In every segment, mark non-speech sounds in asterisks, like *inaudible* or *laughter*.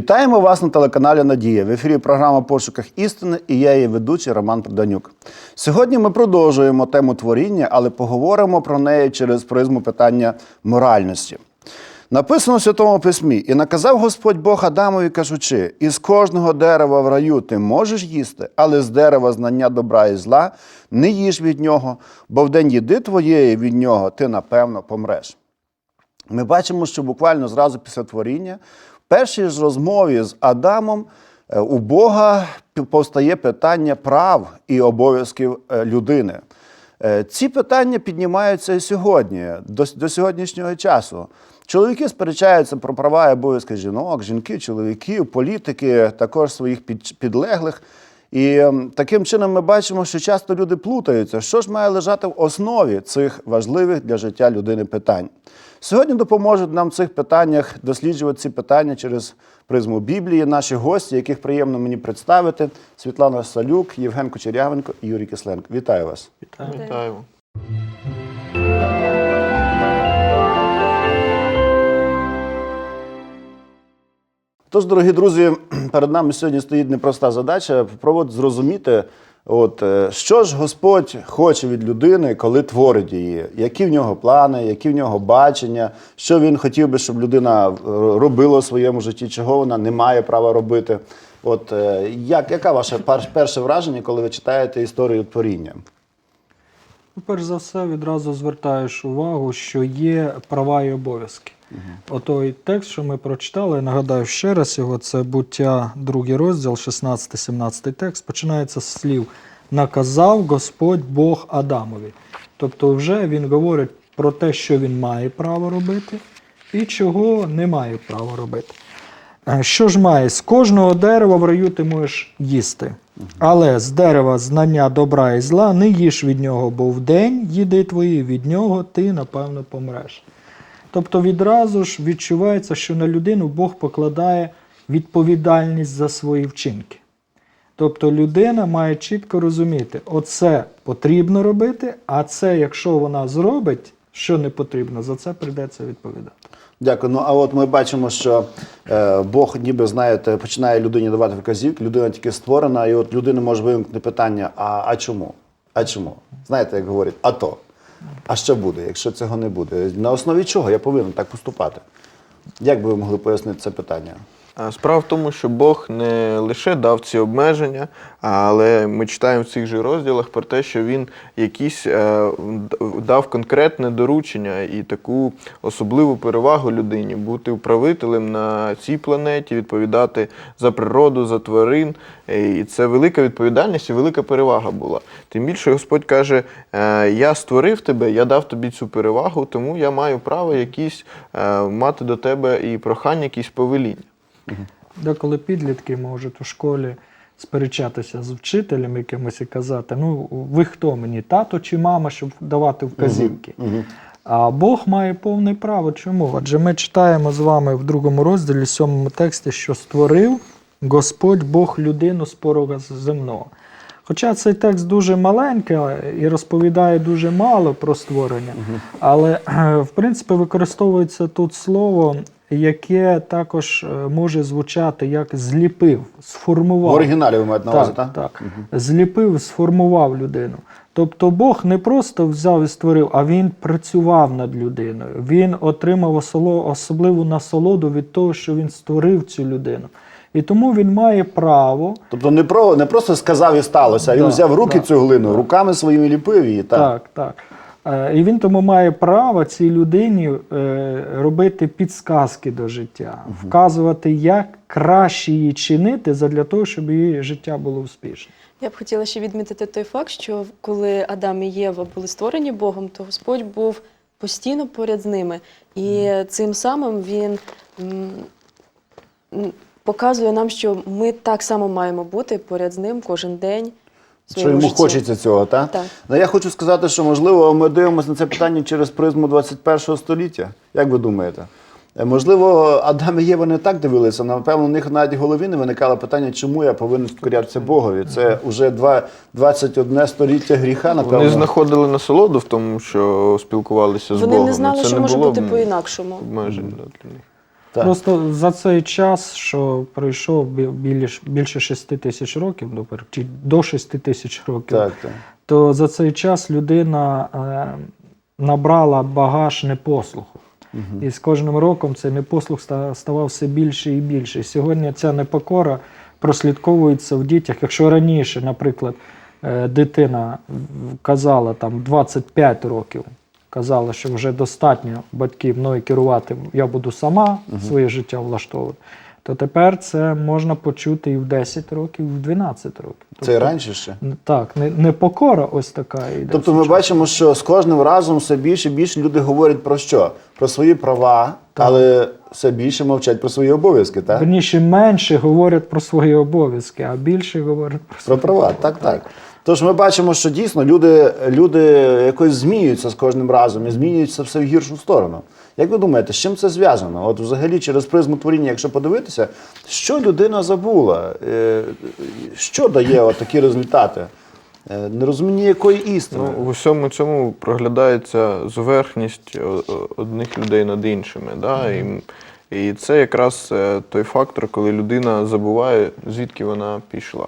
Вітаємо вас на телеканалі Надія. В ефірі програма Пошуках істини і я її ведучий Роман Проданюк. Сьогодні ми продовжуємо тему творіння, але поговоримо про неї через призму питання моральності. Написано в Святому Письмі: і наказав Господь Бог Адамові, кажучи: із кожного дерева в раю ти можеш їсти, але з дерева знання добра і зла не їж від нього, бо в день їди твоєї від нього ти напевно помреш. Ми бачимо, що буквально зразу після творіння, в першій ж розмові з Адамом е, у Бога повстає питання прав і обов'язків е, людини. Е, Ці питання піднімаються і сьогодні, до, до сьогоднішнього часу. Чоловіки сперечаються про права і обов'язки жінок, жінки, чоловіків, політики, також своїх під, підлеглих. І таким чином ми бачимо, що часто люди плутаються, що ж має лежати в основі цих важливих для життя людини питань. Сьогодні допоможуть нам в цих питаннях досліджувати ці питання через призму Біблії. Наші гості, яких приємно мені представити: Світлана Салюк, Євген Кучерявенко і Юрій Кисленко. Вітаю вас. Вітаю. Тож, дорогі друзі, перед нами сьогодні стоїть непроста задача спробувати зрозуміти, от, е, що ж Господь хоче від людини, коли творить її, які в нього плани, які в нього бачення, що він хотів би, щоб людина е, робила у своєму житті, чого вона не має права робити. От, е, як, яка ваше перше враження, коли ви читаєте історію творіння? Ну, Перш за все, відразу звертаєш увагу, що є права і обов'язки. Отой текст, що ми прочитали, я нагадаю ще раз його, це буття, другий розділ, 16-17 текст, починається з слів Наказав Господь Бог Адамові. Тобто, вже він говорить про те, що він має право робити, і чого не має права робити. Е, Що ж має? З кожного дерева в раю ти можеш їсти. Але з дерева знання добра і зла не їж від нього, бо в день їди твої, від нього ти, напевно, помреш. Тобто відразу ж відчувається, що на людину Бог покладає відповідальність за свої вчинки. Тобто людина має чітко розуміти, оце потрібно робити, а це, якщо вона зробить, що не потрібно, за це прийдеться відповідати. Дякую. Ну а от ми бачимо, що е, Бог, ніби знаєте, починає людині давати вказівки, людина тільки створена, і от людина може виникнути питання: а, а чому? А чому? Знаєте, як говорять, а то. А що буде, якщо цього не буде? На основі чого я повинен так поступати? Як би ви могли пояснити це питання? Справа в тому, що Бог не лише дав ці обмеження, але ми читаємо в цих же розділах про те, що він якісь е, дав конкретне доручення і таку особливу перевагу людині бути управителем на цій планеті, відповідати за природу, за тварин. Е, І це велика відповідальність і велика перевага була. Тим більше Господь каже: е, Я створив тебе, я дав тобі цю перевагу, тому я маю право якісь мати до тебе і прохання, якісь повеління. Деколи підлітки можуть у школі сперечатися з вчителем якимось і казати: ну, ви хто мені, тато чи мама, щоб давати вказівки. А Бог має повне право. Чому? Адже ми читаємо з вами в другому розділі, сьомому тексті, що створив Господь Бог людину з порога земного. Хоча цей текст дуже маленький і розповідає дуже мало про створення, але в принципі використовується тут слово, яке також е, може звучати як зліпив, сформував. В оригіналі ви маєте на увазі, Так, так? так. Зліпив, сформував людину. Тобто Бог не просто взяв і створив, а він працював над людиною. Він отримав особливу насолоду від того, що він створив цю людину. І тому він має право Тобто не, про, не просто сказав і сталося, а він Да, взяв руки да, цю глину, руками своїми ліпив її. Так. Так, так. Е, І він тому має право цій людині е, робити підсказки до життя, вказувати, як краще її чинити задля того, щоб її життя було успішним. Я б хотіла ще відмітити той факт, що коли Адам і Єва були створені Богом, то Господь був постійно поряд з ними. І цим самим він показує нам, що ми так само маємо бути поряд з ним кожен день. Що йому житті. хочеться цього, так? Так. Ну, я хочу сказати, що можливо ми дивимося на це питання через призму 21 століття. Як ви думаєте? Е, Можливо, Адам і Єва не так дивилися. Напевно, у них навіть в голові не виникало питання, чому я повинен підкорятися Богові. Це вже два- 21 століття гріха, напевно. Вони знаходили насолоду в тому, що спілкувалися з Вони Богом. не знали, Це що не може було бути по-інакшому. обмежень для них. Так. Просто за цей час, що пройшов більш, більше 6 тисяч років, чи до 6 тисяч років, Так, так. то за цей час людина е, набрала багаж непослуху. І з кожним роком цей непослух ставав все більше і більше. Сьогодні ця непокора прослідковується в дітях. Якщо раніше, наприклад, е, дитина казала там 25 років, казала, що вже достатньо батьків мною керувати, я буду сама своє життя влаштовувати, то тепер це можна почути і в 10 років, і в 12 років. Це і раніше ще. Так, не, непокора ось така йде. Тобто ми бачимо, що з кожним разом все більше і більше люди говорять про що? Про свої права, але все більше мовчать про свої обов'язки, так? Верніше менше говорять про свої обов'язки, а більше говорять про Про права, так, так. Тож ми бачимо, що дійсно люди, люди якось змінюються з кожним разом і змінюються все в гіршу сторону. Як ви думаєте, з чим це зв'язано? От взагалі через призму творіння, якщо подивитися, що людина забула, Е, що дає от такі результати? Е, Нерозуміння якої істини. Ну, в усьому цьому проглядається зверхність о- о- одних людей над іншими. Да? І, і це якраз е, той фактор, коли людина забуває, звідки вона пішла.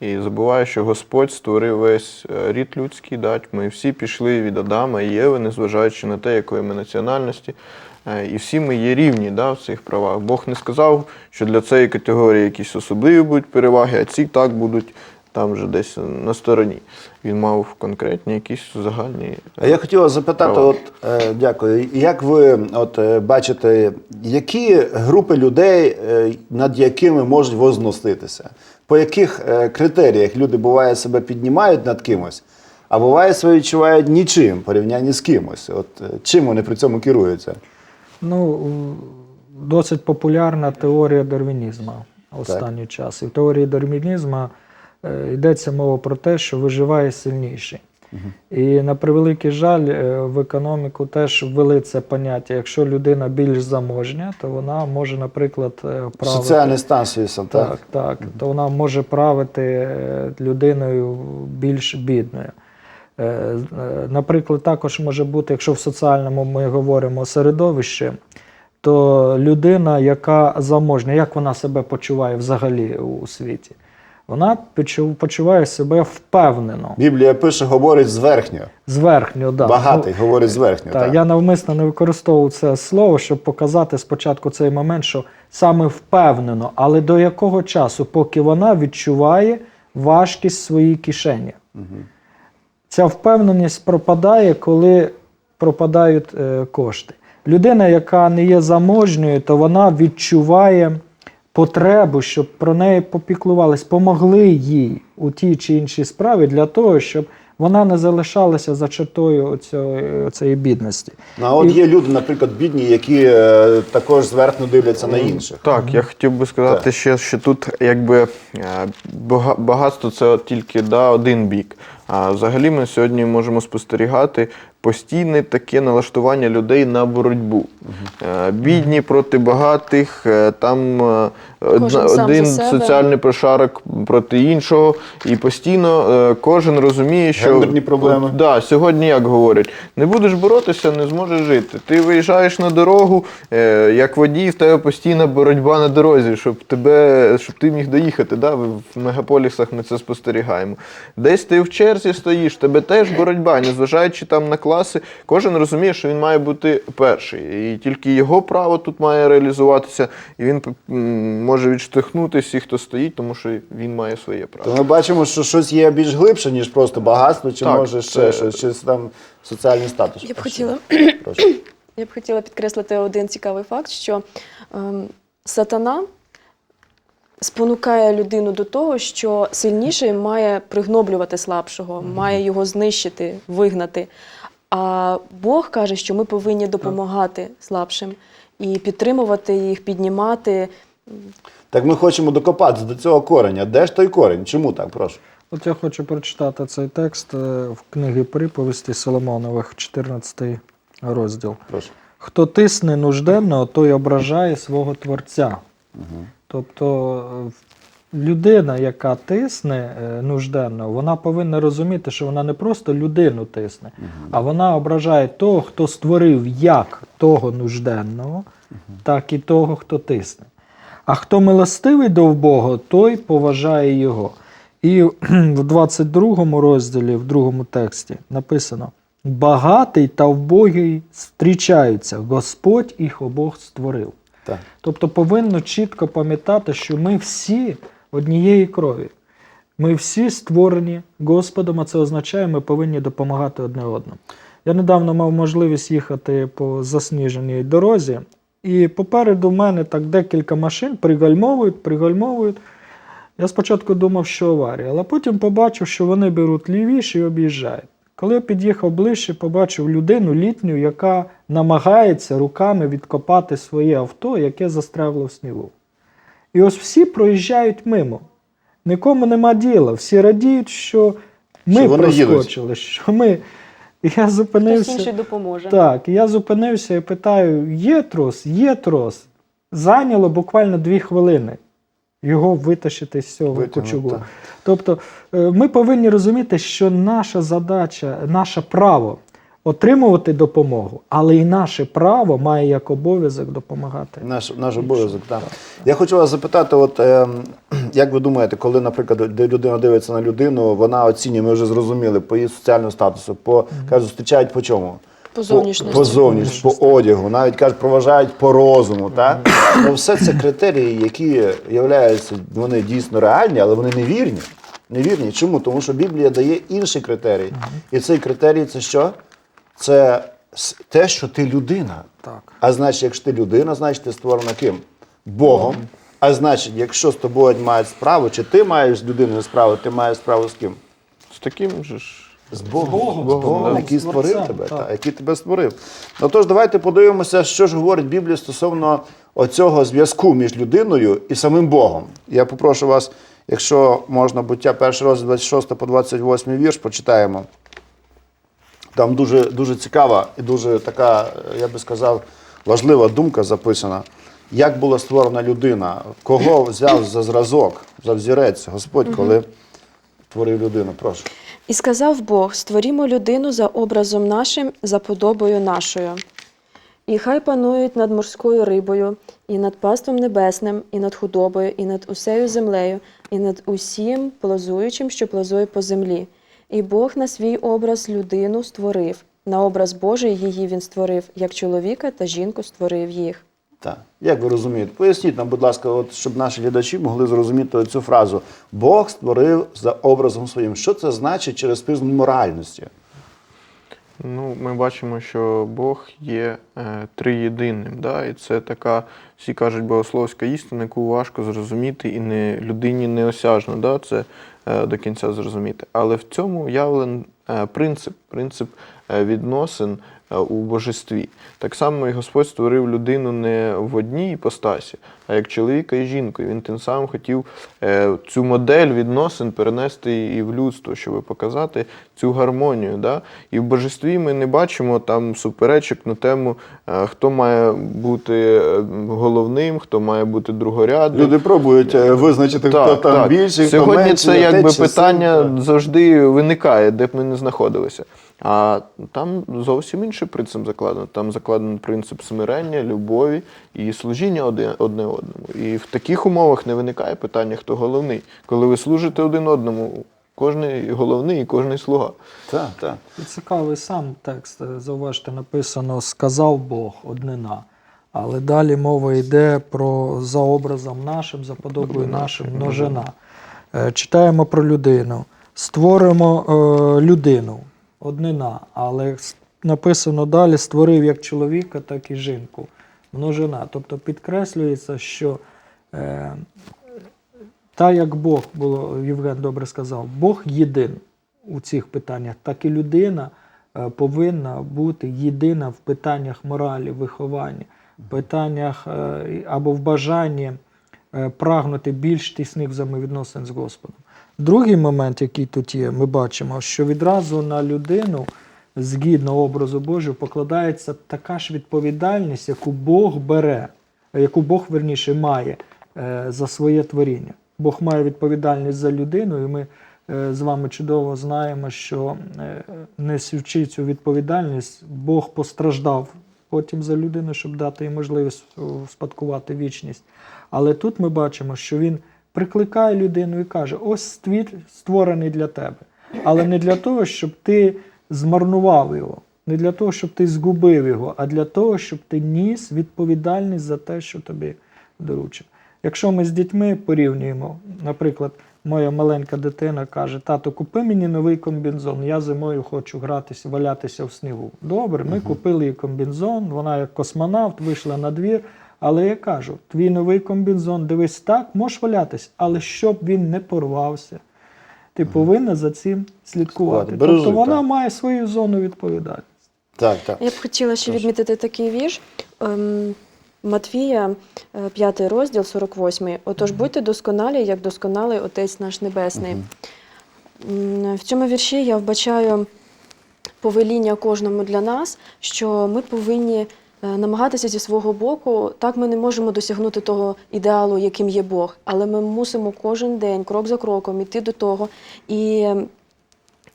І забуває, що Господь створив весь е, рід людський. Да? Ми всі пішли від Адама і Єви, незважаючи на те, якої ми національності. Е, І всі ми є рівні да, в цих правах. Бог не сказав, що для цієї категорії якісь особливі будуть переваги, а ці так будуть там вже десь на стороні. Він мав конкретні якісь загальні. А я хотів вас запитати, Права. от е, дякую. Як ви от е, бачите, які групи людей, е, над якими можуть возноситися? По яких е, критеріях люди буває себе піднімають над кимось, а буває себе відчувають нічим в порівнянні з кимось? От е, чим вони при цьому керуються? Ну, досить популярна теорія дарвінізму останній час. І в теорії дарвінізму йдеться мова про те, що виживає сильніший. І на превеликий жаль, е, в економіку теж ввели це поняття. Якщо людина більш заможня, то вона може, наприклад, е, правити. Соціальний стан свій сам, так? Так, так. То вона може правити е, людиною більш бідною. Е, е, Наприклад, також може бути, якщо в соціальному ми говоримо середовище, то людина, яка заможня, як вона себе почуває взагалі у світі? Вона почуває себе впевнено, Біблія пише, говорить зверхньо. зверхньо. Да. Багатий Ну, говорить зверхньо. так, Так, я навмисно не використовував це слово, щоб показати спочатку цей момент, що саме впевнено, але до якого часу, поки вона відчуває важкість своїй кишені. Ця впевненість пропадає, коли пропадають е, кошти. Людина, яка не є заможньою, то вона відчуває потребу, щоб про неї попіклувались, помогли їй у тій чи іншій справі для того, щоб вона не залишалася за чертою цієї, бідності. Ну, а от І- є люди, наприклад, бідні, які е, також зверхньо дивляться на інших. Так, я хотів би сказати Так. ще, що тут якби е, багатство це тільки да, один бік. А взагалі ми сьогодні можемо спостерігати постійне таке налаштування людей на боротьбу. Е, Бідні проти багатих, е, там е, Кожен один соціальний прошарок проти іншого, і постійно кожен розуміє, що Гендерні проблеми. Да, сьогодні як говорять, не будеш боротися, не зможеш жити. Ти виїжджаєш на дорогу, як водій, в тебе постійна боротьба на дорозі, щоб тебе, щоб ти міг доїхати. Да? В мегаполісах ми це спостерігаємо. Десь ти в черзі стоїш, в тебе теж боротьба, незважаючи там на класи, кожен розуміє, що він має бути перший. І тільки його право тут має реалізуватися, і він може відштовхнути всіх, хто стоїть, тому що він має своє право. То ми бачимо, що щось є більш глибше, ніж просто багатство, чи Так, може ще це- щось, чи там соціальний статус. Я б хотіла Прошу. *clears throat* Я б хотіла підкреслити один цікавий факт, що ем, сатана спонукає людину до того, що сильніший має пригноблювати слабшого, має його знищити, вигнати. А Бог каже, що ми повинні допомагати слабшим і підтримувати їх, піднімати. Так ми хочемо докопатися до цього кореня. Де ж той корень? Чому так? Прошу. От я хочу прочитати цей текст е, в книгі приповісті Соломонових, 14 розділ. Прошу. Хто тисне нужденного, той ображає свого творця. Тобто, е, людина, яка тисне е, нужденно, вона повинна розуміти, що вона не просто людину тисне, а вона ображає того, хто створив як того нужденного, так і того, хто тисне. А хто милостивий до Бога, той поважає його. І в 22 розділі, в другому тексті написано: багатий та вбогий зустрічаються, Господь їх обох створив. Так. Тобто повинно чітко пам'ятати, що ми всі однієї крові. Ми всі створені Господом, а це означає, ми повинні допомагати одне одному. Я недавно мав можливість їхати по засніженій дорозі, і попереду в мене так декілька машин пригальмовують, пригальмовують. Я спочатку думав, що аварія, але потім побачив, що вони беруть лівіше і об'їжджають. Коли я під'їхав ближче, побачив людину літню, яка намагається руками відкопати своє авто, яке застрягло в снігу. І ось всі проїжджають мимо. Нікому нема діла. Всі радіють, що ми Що проскочили, що ми. Я зупинився. інший допоможе. Так, я зупинився і питаю: є трос, є трос. Зайняло буквально дві хвилини його витащити з цього Витягнути, кочугу. Тобто е, ми повинні розуміти, що наша задача, наше право отримувати допомогу, але і наше право має як обов'язок допомагати. Наш, наш обов'язок, так. Я хочу вас запитати, от, ем, *clears throat* як ви думаєте, коли, наприклад, людина дивиться на людину, вона оцінює, ми вже зрозуміли, по її соціальному статусу, по, кажуть, зустрічають по чому? По зовнішності. По, по зовнішності, по одягу, навіть кажуть, проважають по розуму. Так? Ну, все це критерії, які являються, вони дійсно реальні, але вони невірні. Невірні. Чому? Тому що Біблія дає інший критерій. І цей критерій це що? Це те, що ти людина. Так. А значить, якщо ти людина, значить ти створена ким? Богом. А значить, якщо з тобою мають справу, чи ти маєш з людиною справу, ти маєш справу з ким? З таким же ж. З Богом, Богом, з Богом, да. який створив Творцем, тебе, так. та, який тебе створив. Ну тож давайте подивимося, що ж говорить Біблія стосовно оцього зв'язку між людиною і самим Богом. Я попрошу вас, якщо можна, буття перший розділ 26 по 28 вірш, почитаємо. Там дуже, дуже цікава і дуже така, я би сказав, важлива думка записана. Як була створена людина, кого взяв за зразок, за взірець Господь, коли творив людину? Прошу. І сказав Бог: створімо людину за образом нашим, за подобою нашою. І хай панують над морською рибою, і над паством небесним, і над худобою, і над усею землею, і над усім плазуючим, що плазує по землі. І Бог на свій образ людину створив. На образ Божий її він створив, як чоловіка та жінку створив їх. Так. Як ви розумієте? Поясніть нам, будь ласка, от, щоб наші глядачі могли зрозуміти цю фразу. Бог створив за образом своїм. Що це значить через призму моральності? Ну, ми бачимо, що Бог є е, триєдиним. Да? І це така, всі кажуть, богословська істина, яку важко зрозуміти і не, людині неосяжно да? це е, до кінця зрозуміти. Але в цьому явлен е, принцип, принцип відносин е, у божестві. Так само і Господь створив людину не в одній іпостасі, а як чоловіка і жінку. І Він тим самим хотів е, цю модель відносин перенести і в людство, щоб показати цю гармонію. Да? І в божестві ми не бачимо там суперечок на тему, е, хто має бути е, головним, хто має бути другорядним. Люди пробують е, визначити, хто там більший, хто Сьогодні це якби питання завжди виникає, де б ми не знаходилися. А там зовсім інший принцип закладено. Там закладений принцип смирення, любові і служіння одне, одному. І в таких умовах не виникає питання, хто головний. Коли ви служите один одному, кожний головний і кожний слуга. Так, так. І цікавий сам текст. е, Зауважте, написано сказав Бог однина. Але далі мова йде про за образом нашим, за подобою нашим, множина. Е, Читаємо про людину. Створимо е, людину, однина, але написано далі: створив як чоловіка, так і жінку. Множина. Тобто підкреслюється, що е, та як Бог було, Євген добре сказав, Бог єдин у цих питаннях, так і людина е, повинна бути єдина в питаннях моралі, виховання, питаннях е, або в бажанні е, прагнути більш тісних взаємовідносин з Господом. Другий момент, який тут є, ми бачимо, що відразу на людину, згідно образу Божого, покладається така ж відповідальність, яку Бог бере, яку Бог верніше має е, за своє творіння. Бог має відповідальність за людину, і ми е, з вами чудово знаємо, що е, несучи цю відповідальність, Бог постраждав потім за людину, щоб дати їй можливість е, спадкувати вічність. Але тут ми бачимо, що він прикликає людину і каже: ось ствір створений для тебе. Але не для того, щоб ти змарнував його, не для того, щоб ти згубив його, а для того, щоб ти ніс відповідальність за те, що тобі доручив. Якщо ми з дітьми порівнюємо, наприклад, моя маленька дитина каже: тато, купи мені новий комбінзон, я зимою хочу гратися, валятися в снігу. Добре, ми купили їй комбінзон, вона як космонавт вийшла на двір. Але я кажу, твій новий комбінзон, дивись так, можеш валятись, але щоб він не порвався, ти повинна за цим слідкувати. Слідкувати. Бережи, тобто вона так. має свою зону відповідальності. Так, так. Я б хотіла ще Прошу. відмітити такий вірш. Ем, Матвія, 5 розділ, 48. Отож, будьте досконалі, як досконалий Отець наш Небесний. М, В цьому вірші я вбачаю повеління кожному для нас, що ми повинні е, намагатися зі свого боку. Так ми не можемо досягнути того ідеалу, яким є Бог, але ми мусимо кожен день, крок за кроком, іти до того і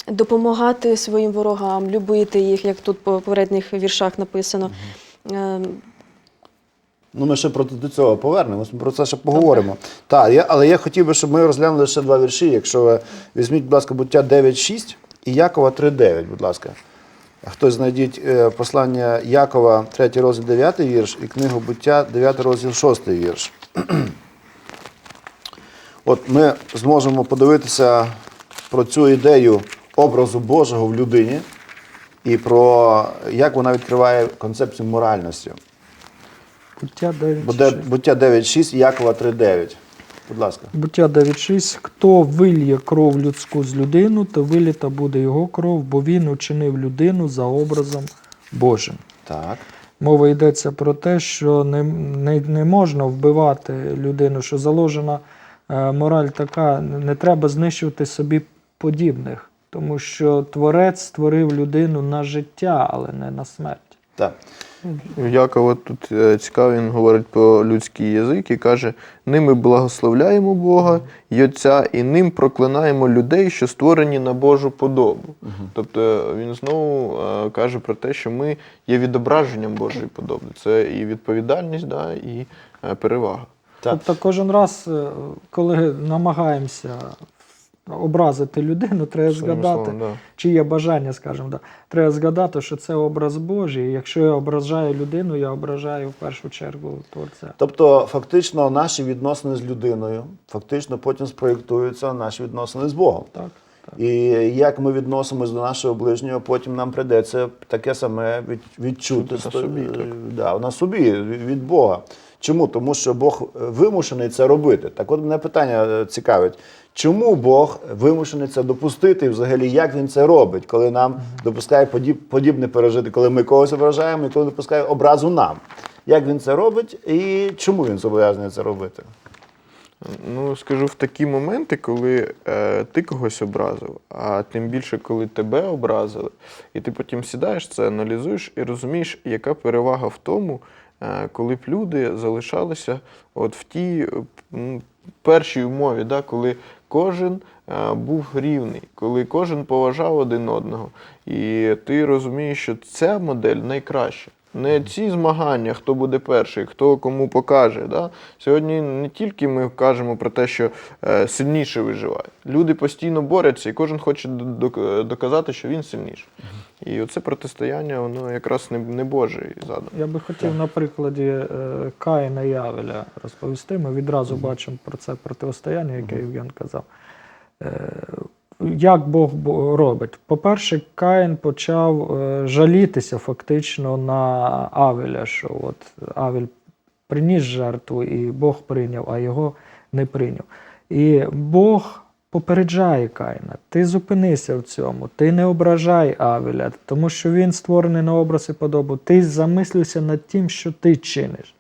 допомагати своїм ворогам, любити їх, як тут по попередніх віршах написано. Ем, Ну, ми ще про до цього повернемось, ми про це ще поговоримо. Так, я, але я хотів би, щоб ми розглянули ще два вірші. Якщо ви візьміть, будь ласка, буття 9.6 і Якова 3.9, будь ласка. Хтось знайдіть е, послання Якова, 3 розділ 9 вірш, і книгу буття, 9 розділ 6 вірш. *clears throat* От ми зможемо подивитися про цю ідею образу Божого в людині і про як вона відкриває концепцію моральності. Буття 9. Буде буття 9.6 і Якова 3.9. Будь ласка. Буття 9.6. Хто вильє кров людську з людину, то виліта буде його кров, бо він учинив людину за образом Божим. Так. Мова йдеться про те, що не, не, не можна вбивати людину, що заложена е, мораль така, не треба знищувати собі подібних, тому що Творець створив людину на життя, але не на смерть. Так. Якова тут е, цікаво, він говорить про людський язик і каже: ними благословляємо Бога і Отця, і ним проклинаємо людей, що створені на Божу подобу. Тобто він знову е, каже про те, що ми є відображенням Божої подоби. Це і відповідальність, да, і е, перевага. Так. Тобто кожен раз, коли намагаємося образити людину, треба згадати, словом, да. чи є бажання, скажімо, да. треба згадати, що це образ Божий. І Якщо я ображаю людину, я ображаю в першу чергу Творця. Тобто, фактично, наші відносини з людиною фактично потім спроєктуються наші відносини з Богом. Так, так. І як ми відносимося до нашого ближнього, потім нам прийдеться таке саме від, відчути на собі, так. да, на собі від від Бога. Чому? Тому що Бог вимушений це робити. Так от мене питання е, цікавить. Чому Бог вимушений це допустити, і взагалі як він це робить, коли нам допускає подіб, подібне пережити, коли ми когось ображаємо і коли допускає образу нам? Як він це робить і чому він зобов'язаний це робити? Ну, скажу, в такі моменти, коли е, ти когось образив, а тим більше, коли тебе образили, і ти потім сідаєш це, аналізуєш і розумієш, яка перевага в тому, е, коли б люди залишалися от в тій першій умові, да, коли кожен е, був рівний, коли кожен поважав один одного. І ти розумієш, що ця модель найкраща. Не ці змагання, хто буде перший, хто кому покаже. Да? Сьогодні не тільки ми кажемо про те, що е, сильніше виживає. Люди постійно борються, і кожен хоче доказати, що він сильніший. І оце протистояння, воно якраз не, не Боже задано. Я би хотів на прикладі е, Каїна і Авеля розповісти. Ми відразу бачимо про це протистояння, яке Євген казав. Е, Як Бог робить? По-перше, Каїн почав е, жалітися фактично на Авеля, що от Авель приніс жертву, і Бог прийняв, а його не прийняв. І Бог попереджає Каїна: ти зупинися в цьому, ти не ображай Авеля, тому що він створений на образ і подобу. Ти замислюйся над тим, що ти чиниш.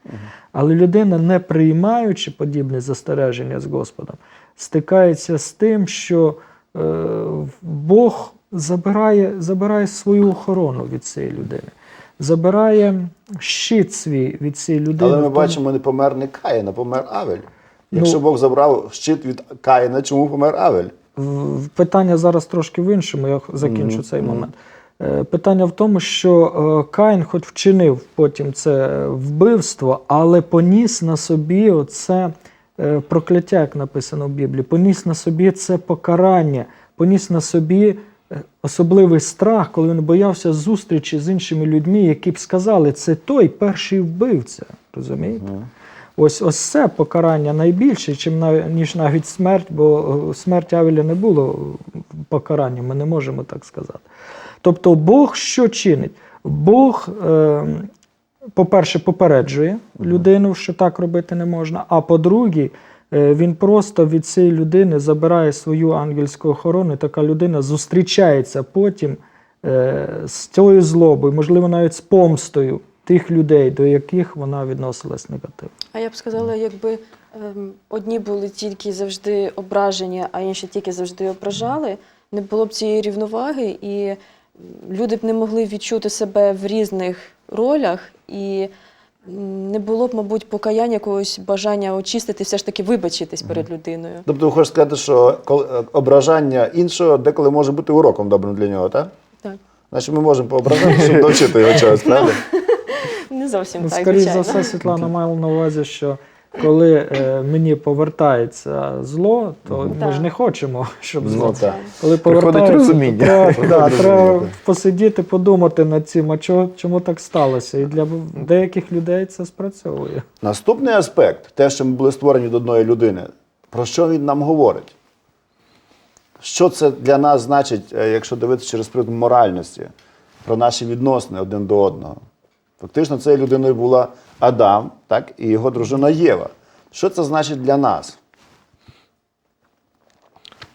Але людина, не приймаючи подібне застереження з Господом, стикається з тим, що е, Бог забирає, забирає свою охорону від цієї людини, забирає щит свій від цієї людини. Але ми бачимо, не помер не Каїн, а помер Авель. Якщо Ну- Бог забрав щит від Каїна, чому помер Авель? Питання зараз трошки в іншому, я закінчу Мгм, цей момент. Е, Питання в тому, що е, Каїн, хоч вчинив потім це вбивство, але поніс на собі оце е, прокляття, як написано в Біблії, поніс на собі це покарання, поніс на собі особливий страх, коли він боявся зустрічі з іншими людьми, які б сказали, це той перший вбивця. Розумієте? Ось ось це покарання найбільше, чим нав- ніж навіть смерть, бо е, смерть Авеля не було покаранням, ми не можемо так сказати. Тобто Бог що чинить? Бог, е, по-перше, попереджує людину, що так робити не можна. А по-друге, е, він просто від цієї людини забирає свою ангельську охорону, і така людина зустрічається потім з цією злобою, можливо, навіть з помстою тих людей, до яких вона відносилась негативно. А я б сказала, якби ем, одні були тільки завжди ображені, а інші тільки завжди ображали, не було б цієї рівноваги, і люди б не могли відчути себе в різних ролях, і не було б, мабуть, покаяння якогось бажання очистити, все ж таки вибачитись перед людиною. Тобто ви хочете сказати, що е, ображання іншого деколи може бути уроком добрим для нього, так? Так. Значить, ми можемо поображати, щоб навчити його чогось, правда? Не зовсім Ну, так, скоріше за все, Світлана мала на увазі, що коли е, мені повертається зло, то ми ж не хочемо, щоб Ну, зло. так. Коли Приходить повертається, розуміння. то треба, да, треба розуміння, посидіти, подумати над цим, а чого, чому так сталося. І для деяких людей це спрацьовує. Наступний аспект, те, що ми були створені до одної людини, про що він нам говорить? Що це для нас значить, е, якщо дивитися через призму моральності, про наші відносини один до одного? Фактично, цією людиною була Адам, так, і його дружина Єва. Що це значить для нас?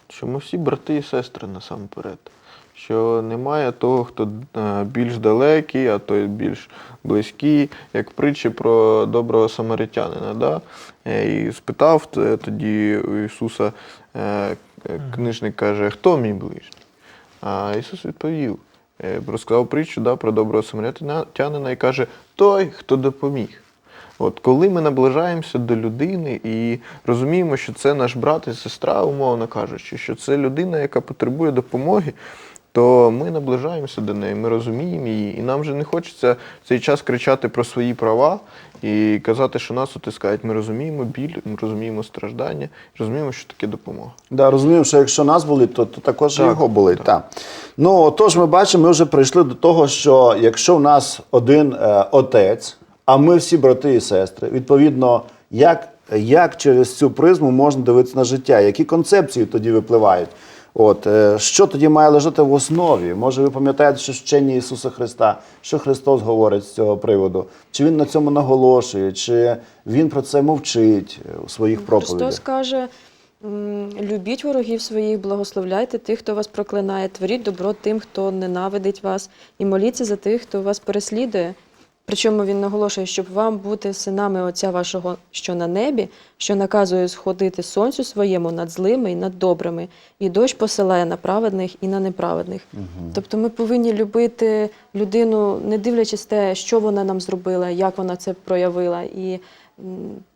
Що ми всі брати і сестри насамперед. Що немає того, хто е, більш далекий, а той більш близький, як притчі про доброго самаритянина. Да? Е, І спитав е, тоді у Ісуса, книжник каже, хто мій ближній? А Ісус відповів, розказав притчу да, про доброго самаритянина і каже, той, хто допоміг. От коли ми наближаємося до людини і розуміємо, що це наш брат і сестра, умовно кажучи, що це людина, яка потребує допомоги, то ми наближаємося до неї, ми розуміємо її, і нам вже не хочеться в цей час кричати про свої права і казати, що нас утискають. Ми розуміємо біль, ми розуміємо страждання, розуміємо, що таке допомога. Да, розуміємо, що якщо нас болить, то, то також і його болить. так. Так. Ну, отож, ми бачимо, ми вже прийшли до того, що якщо в нас один е, отець, а ми всі брати і сестри, відповідно, як, як через цю призму можна дивитися на життя, які концепції тоді випливають? От, е, що тоді має лежати в основі? Може, ви пам'ятаєте, що вчення Ісуса Христа, що Христос говорить з цього приводу? Чи Він на цьому наголошує, чи Він про це мовчить е, у своїх проповідях? Христос каже: любіть ворогів своїх, благословляйте тих, хто вас проклинає, творіть добро тим, хто ненавидить вас, і моліться за тих, хто вас переслідує. Причому він наголошує, щоб вам бути синами Отця вашого, що на небі, що наказує сходити сонцю своєму над злими і над добрими, і дощ посилає на праведних і на неправедних. Тобто ми повинні любити людину, не дивлячись те, що вона нам зробила, як вона це проявила, і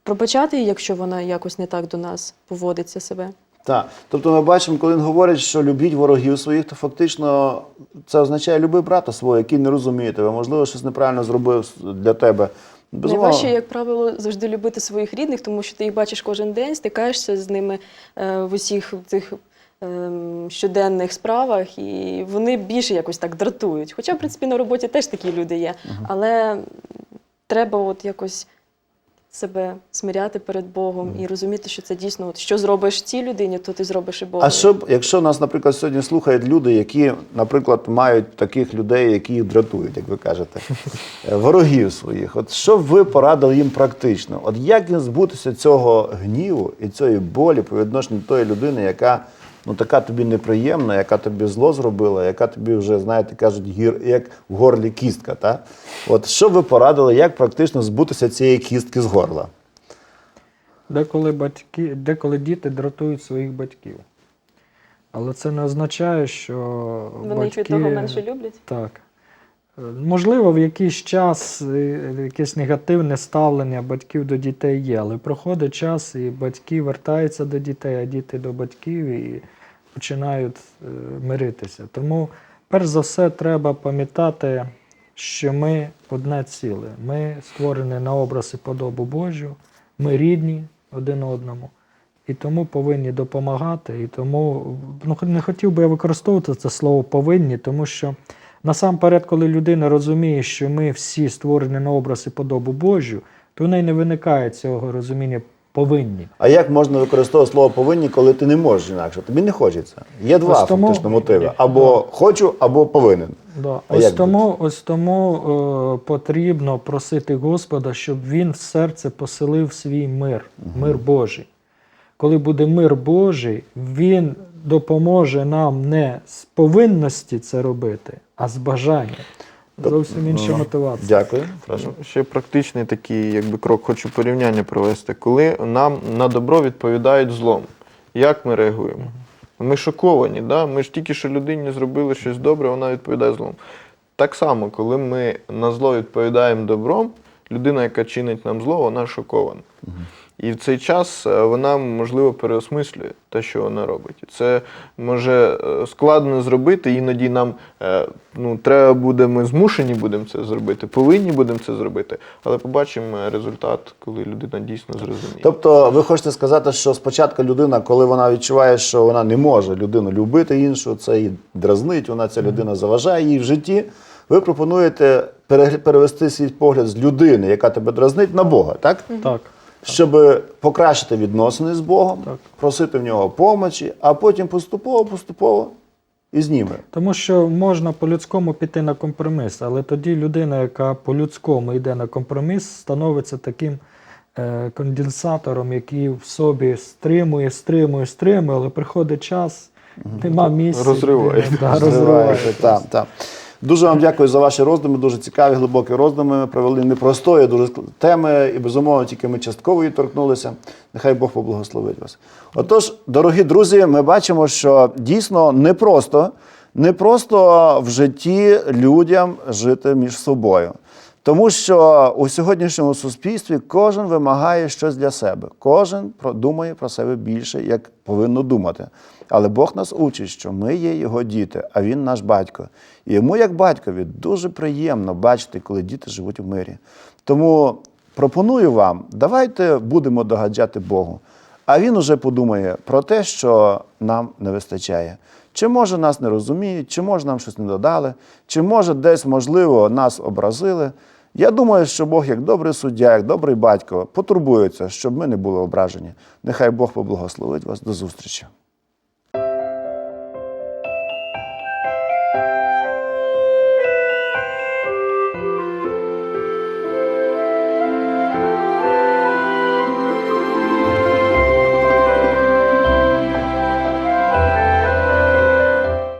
пробачати якщо вона якось не так до нас поводиться себе. Так, тобто ми бачимо, коли він говорить, що любіть ворогів своїх, то фактично це означає люби брата свого, який не розуміє тебе, можливо, щось неправильно зробив для тебе. Найважче, як правило, завжди любити своїх рідних, тому що ти їх бачиш кожен день, стикаєшся з ними е, в усіх цих ем, щоденних справах, і вони більше якось так дратують. Хоча, в принципі, на роботі теж такі люди є. Але треба от якось себе смиряти перед Богом і розуміти, що це дійсно, от, що зробиш цій людині, то ти зробиш і Богу. А що б, якщо нас, наприклад, сьогодні слухають люди, які, наприклад, мають таких людей, які їх дратують, як ви кажете, *laughs* ворогів своїх, от що б ви порадили їм практично? От як їм збутися цього гніву і цієї болі по відношенню до тої людини, яка ну така тобі неприємна, яка тобі зло зробила, яка тобі вже, знаєте, кажуть, гір, як в горлі кістка. Та? От що ви порадили, як практично збутися цієї кістки з горла? Деколи батьки, деколи діти дратують своїх батьків. Але це не означає, що Вони їх від того менше люблять. Так. Можливо, в якийсь час е, якесь негативне ставлення батьків до дітей є, але проходить час, і батьки вертаються до дітей, а діти до батьків і починають е, миритися. Тому, перш за все, треба пам'ятати, що ми одне ціле. Ми створені на образ і подобу Божу, ми рідні один одному. І тому повинні допомагати. І тому ну, не хотів би я використовувати це слово повинні, тому що насамперед, коли людина розуміє, що ми всі створені на образ і подобу Божу, то в неї не виникає цього розуміння повинні. А як можна використовувати слово повинні, коли ти не можеш інакше? Тобі не хочеться. Є два Ось тому- фактично мотиви: або хочу, або повинен. Да. А Ось, тому, ось тому е, потрібно просити Господа, щоб Він в серце поселив свій мир, мир Божий. Коли буде мир Божий, Він допоможе нам не з повинності це робити, а з бажання. Зовсім інша Ну, мотивація. Дякую. Прошу. Ще практичний такий якби, крок, хочу порівняння провести. Коли нам на добро відповідають злом, як ми реагуємо? Ми шоковані, да? ми ж тільки що людині зробили щось добре, вона відповідає злом. Так само, коли ми на зло відповідаємо добром, людина, яка чинить нам зло, вона шокована. І в цей час е, вона, можливо, переосмислює те, що вона робить. І це може е, складно зробити, іноді нам е, ну, треба буде, ми змушені будемо це зробити, повинні будемо це зробити, але побачимо результат, коли людина дійсно зрозуміє. Тобто, ви хочете сказати, що спочатку людина, коли вона відчуває, що вона не може людину любити іншу, це її дразнить, вона ця людина заважає їй в житті. Ви пропонуєте перевести свій погляд з людини, яка тебе дразнить, на Бога, так? Так. Щоб покращити відносини з Богом, Так. просити в нього помочі, а потім поступово, поступово і зніме. Тому що можна по-людському піти на компроміс, але тоді людина, яка по-людському йде на компроміс, становиться таким е, конденсатором, який в собі стримує, стримує, стримує, але приходить час, нема місця. Розриває. розриває. Дуже вам дякую за ваші роздуми, дуже цікаві, глибокі роздуми. Ми провели непростої дуже теми, і безумовно тільки ми частково її торкнулися. Нехай Бог поблагословить вас. Отож, дорогі друзі, ми бачимо, що дійсно непросто, непросто в житті людям жити між собою. Тому що у сьогоднішньому суспільстві кожен вимагає щось для себе, кожен думає про себе більше, як повинно думати. Але Бог нас учить, що ми є його діти, а він наш батько. І йому, як батькові, дуже приємно бачити, коли діти живуть в мирі. Тому пропоную вам, давайте будемо догаджати Богу. А він уже подумає про те, що нам не вистачає. Чи може нас не розуміють, чи може нам щось не додали, чи може десь, можливо, нас образили. Я думаю, що Бог, як добрий суддя, як добрий батько, потурбується, щоб ми не були ображені. Нехай Бог поблагословить вас. До зустрічі.